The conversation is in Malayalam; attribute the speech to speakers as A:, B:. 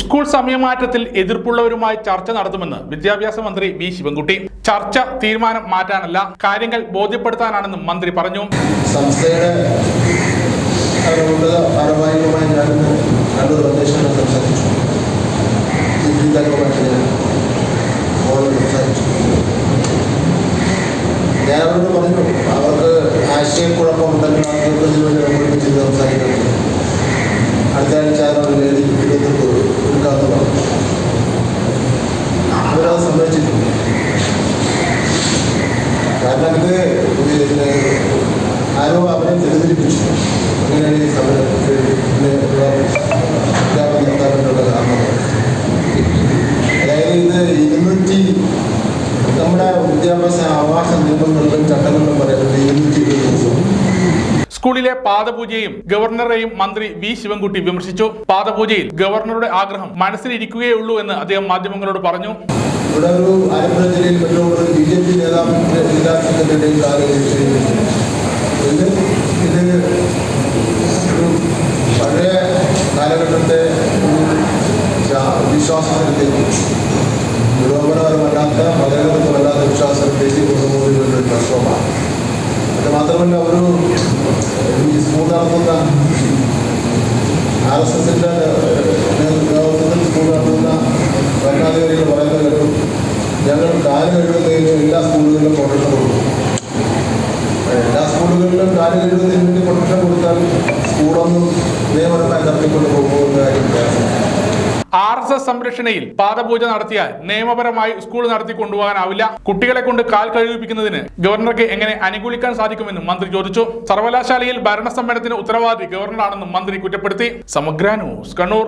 A: സ്കൂൾ സമയമാറ്റത്തിൽ എതിർപ്പുള്ളവരുമായി ചർച്ച നടത്തുമെന്ന് വിദ്യാഭ്യാസ മന്ത്രി വി ശിവൻകുട്ടി. ചർച്ച തീരുമാനം മാറ്റാനല്ല കാര്യങ്ങൾ ബോധ്യപ്പെടുത്താനാണെന്നും മന്ത്രി പറഞ്ഞു.
B: സംസ്ഥയുടെ അവരോട് പറഞ്ഞു അവർക്ക് ആശയക്കുഴപ്പമുണ്ടെങ്കിൽ അവർക്ക് ഈ സമരം പിന്നെ നടത്താനുള്ള കാരണം അതായത് ഇത് ഇരുന്നൂറ്റി നമ്മുടെ വിദ്യാഭ്യാസ അവകാശ നിയമങ്ങളിലും ചട്ടങ്ങളിലും പറയുന്നത് ഇരുന്നൂറ്റി ഇരുപത് ദിവസം.
A: സ്കൂളിലെ പാദപൂജയും ഗവർണറെയും മന്ത്രി വി ശിവൻകുട്ടി വിമർശിച്ചു. പാദപൂജയിൽ ഗവർണറുടെ ആഗ്രഹം മനസ്സിലിരിക്കുകയുള്ളൂ എന്ന് അദ്ദേഹം മാധ്യമങ്ങളോട് പറഞ്ഞു.
B: ഇവിടെ ഒരു ആലപ്പുഴ ജില്ലയിൽ ബി ജെ പി ജില്ലാ സെക്രട്ടറിയുടെയും ഇത് ഇത് ഒരു പഴയ കാലഘട്ടത്തെ വിശ്വാസത്തിലേക്ക് പുരോഗമനപരമല്ലാത്ത മതേതരത്വമല്ലാത്ത വിശ്വാസത്തിലേക്ക് കൊണ്ടുപോകുന്ന ഒരു പ്രശ്നമാണ്. അത് മാത്രമല്ല ഒരു ഈ സ്കൂൾ നടത്തുന്ന ആർ എസ് എസിന്റെ നേതൃത്വത്തിൽ സ്കൂൾ നടത്തുന്ന ഭരണാധികാരികൾ പറയുന്നത് കേട്ടു. ഞങ്ങൾ കാൽ കഴുകുന്നതിന് എല്ലാ സ്കൂളുകളിലും പ്രൊട്ടക്ഷൻ കൊടുക്കും. എല്ലാ സ്കൂളുകളിലും കാൽ കഴുകുന്നതിന് വേണ്ടി പ്രൊട്ടക്ഷൻ കൊടുത്താൽ സ്കൂളൊന്നും
A: ആർ എസ് എസ് സംരക്ഷണയിൽ പാദപൂജ നടത്തിയാൽ നിയമപരമായി സ്കൂൾ നടത്തി കൊണ്ടുപോകാനാവില്ല. കുട്ടികളെ കൊണ്ട് കാൽ കഴിവിപ്പിക്കുന്നതിന് ഗവർണർക്ക് എങ്ങനെ അനുകൂലിക്കാൻ സാധിക്കുമെന്നും മന്ത്രി ചോദിച്ചു. സർവകലാശാലയിൽ ഭരണസമ്മേളനത്തിന് ഉത്തരവാദി ഗവർണറാണെന്നും മന്ത്രി കുറ്റപ്പെടുത്തി. സമഗ്ര ന്യൂസ് കണ്ണൂർ.